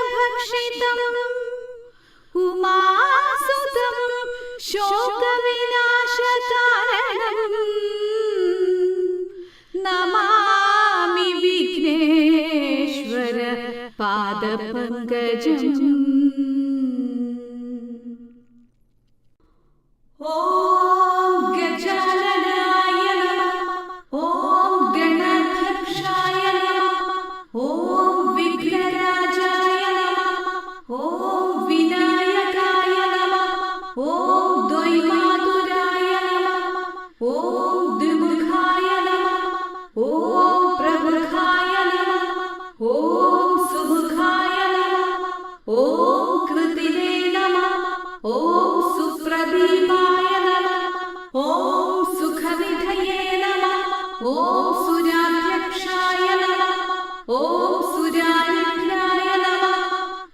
ूफलक्षितम् उमासुत्र शोकविनाशता नमामि विघ्नेश्वर पाद ஓ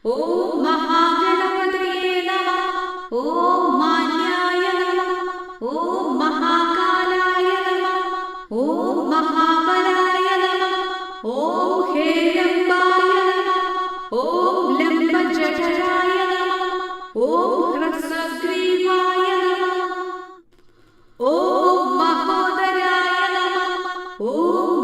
ॐ महागणपतये नमः। ॐ मान्याय नमः। ॐ महाकालाय नमः। ॐ महाबलाय नमः। ॐ हेरम्बाय नमः। ॐ लम्बजठराय नमः। ॐ ह्रस्वग्रीवाय नमः। ॐ महोदराय नमः। ॐ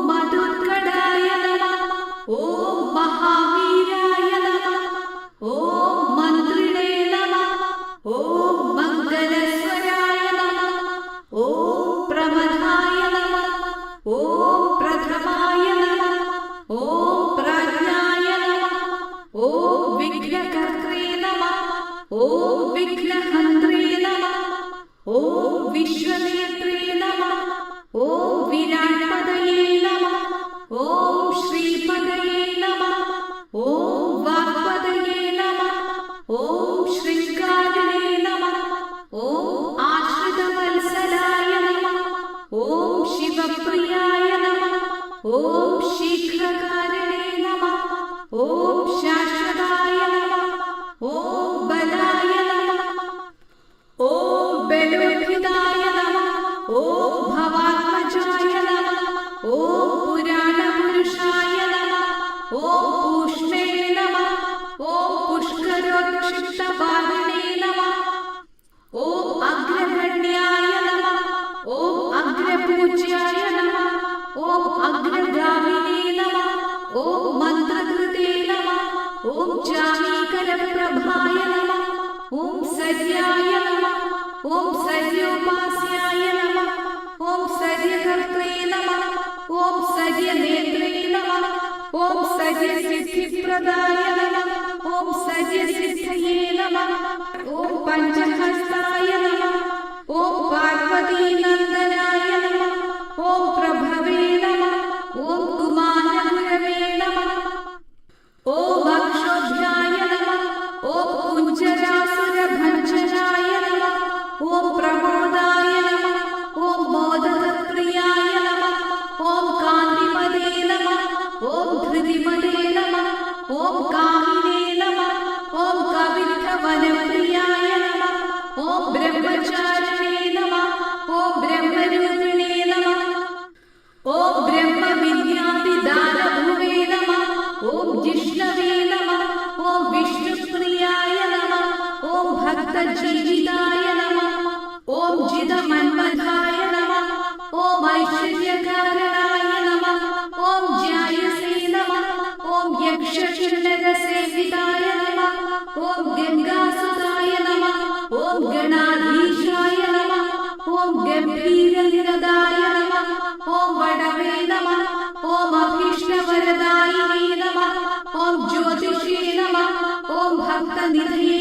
വിഘ്നഹന്ത്രേ നമ ഓ വിശ്വനേത്രേ നമ ഓ വിരാട്പതയേ നമ ഓ ശ്രീപതയേ നമ ഓ വാഗ്പതയേ നമ ഓ ശൃംഗാരിണേ നമ ഓ ആശ്രിതവത്സലായ നമ. ഓ ശിവപ്രിയായ നമ. ഓ ശീഘ്രകാരണേ നമ ഓ ശാശ്വതായ നമ. ഓം अग्निमुच्याय नमः ॐ अग्निग्रामिणे नमः ॐ मन्त्रकृते नमः ॐ चामीकरप्रभाय नमः ॐ सर्याय नमः ॐ सर्योपास्याय नमः ॐ सर्यकर्त्रे नमः ॐ सर्यनेत्रे नमः ॐ सर्यसिद्धिप्रदाय नमः ॐ सर्यसिद्धये नमः ॐ पञ्चः ब्रह्मोपचारिणे नमः ॐ ब्रह्मरूपिणे नमः ॐ ब्रह्मविद्यापिदारभुवे नमः ॐ जिष्णवे नमः ॐ विष्णुप्रियाय नमः ॐ भक्तजीविताय नमः ॐ जिदमन्मथाय नमः ॐ ऐश्वर्यकारणाय नमः ॐ ज्यायसे नमः ॐ यक्षशुल्लकसेविताय ॐ गम्भीरनिरदाय नमः ॐ वडवे नमः ॐ अभीष्टवरदायिने नमः ॐ ज्योतिषे नमः ॐ भक्तनिधये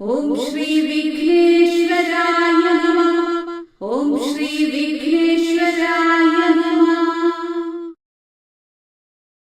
ॐ श्री विघ्नेश्वराय नमः। ॐ श्री